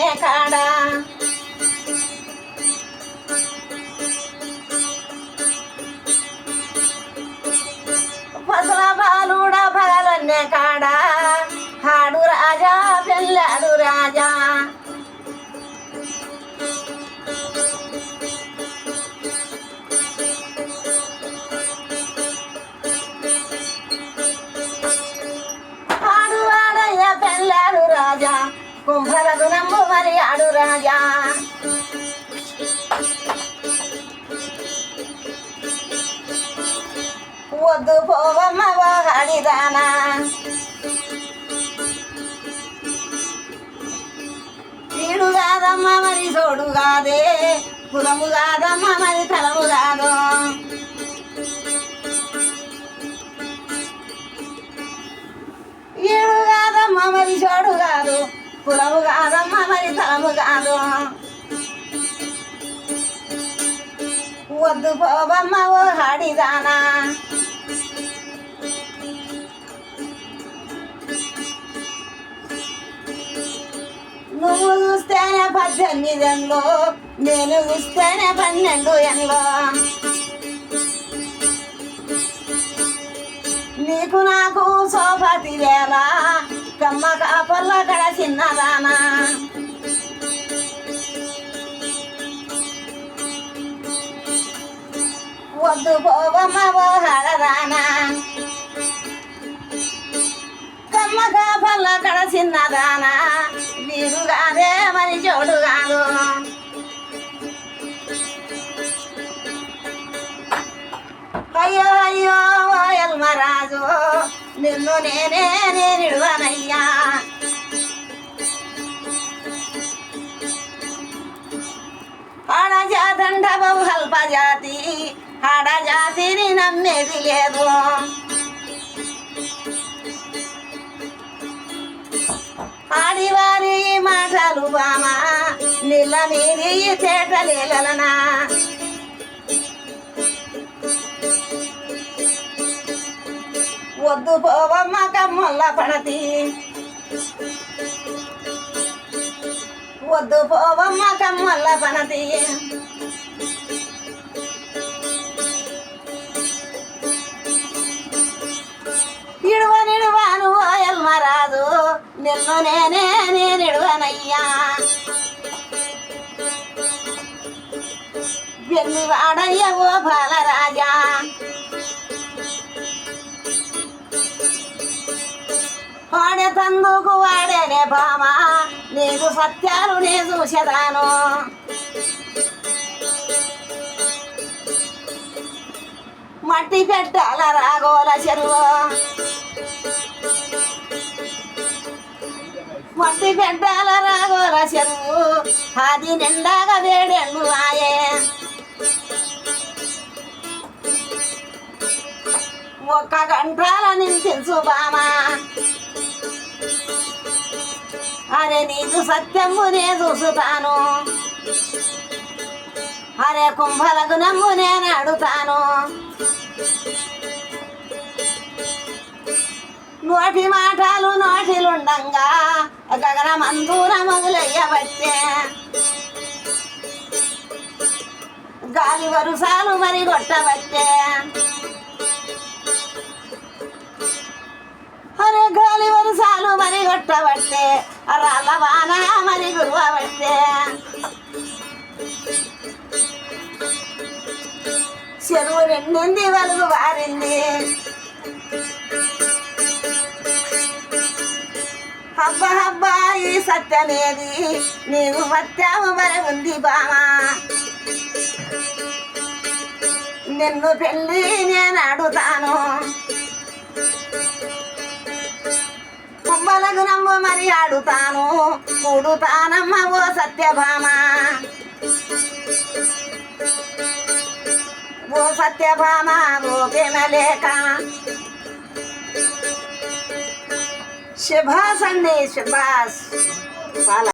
భాగాలనే కాడా. పసల బాలుడ భాగాలనే కాడా. కుంభలకు నమ్ము మరి ఆడు రాజా. వద్దు పోవమ్మ వాడిదానా తీడు కాదమ్మ మరి సోడు కాదే. కులము కాదమ్మ మరి తలము కాదు. ఏడు కాదమ్మ మరి చోడు కులము కాదమ్మ మరి తలము కాదు వద్దు పోవమ్మ ఓ హాడిదానా నువ్వు చూస్తేనే పద్దెనిమిది ఎండ్లో నేను చూస్తేనే పన్నెండు ఎండ్లో నీకు నాకు సోపతి వేళ కమ్మ కాపల్ల కడ చిన్నదానా. వద్దు పోవమ్మ ఓ హడదానా కమ్మ కాపల్ల కడ చిన్నదానా. వీడు కాదే మరి చోడు కాదు. అయ్యో అయ్యో ఎల్మరాజు నిన్ను నేనే నేనిడువనయ్యా ఆడజాతండ బహుల్ప జాతి ఆడజాతిని నమ్మేది లేదు. ఆడివారి మాటలు బామా నీళ్ళ మీది చేటలేలనా? వద్దు పోవమ్మ కమ్మల్ల పడతి. వద్దు పోవమ్మ కమ్మల్ల పడతి. ఇడువ నిడువాను ఎల్మరాజు నిన్ను నేనే నేనిడువనయ్యా. వెళ్ళి వాడయ్య ఓ బాలరాజా. వాడే తందుకు వాడేనే భామ నీకు సత్యాలు నే చూసేదాను. మట్టి పెట్టాల రాగోల చెరువు. మట్టి పెట్టాల రాగోల చెరువు. అది నిండాగా వేడెండు ఆయే ఒక్క గంటల నింపించు బామ. అరే నీకు సత్యము నే చూసుతాను. అరే కుంభలకు నమ్ము నేను అడుగుతాను. నోటి మాటలు నోటిలుండంగా గగనమందూర మొదలయ్యబట్టే. గాలి వరుసాలు మరి కొట్టబట్టే. కష్టపడితే కొట్టబట్టే రాళ్ళ వాన మరి గురువబట్టే చెరువు నిండింది వరకు వారింది. హబ్బ హబ్బ ఈ సత్యమేది నీవు మత్యాము మరి ఉంది బామా. నిన్ను పెళ్ళి నేను అడుగుతాను కుంభలకు నమ్ము మరి ఆడుతాను. కూడుతానమ్మ ఓ సత్యభామ. ఓ సత్యభామ ఓ లేక శుభాస్ అండి శుభాస్ చాలా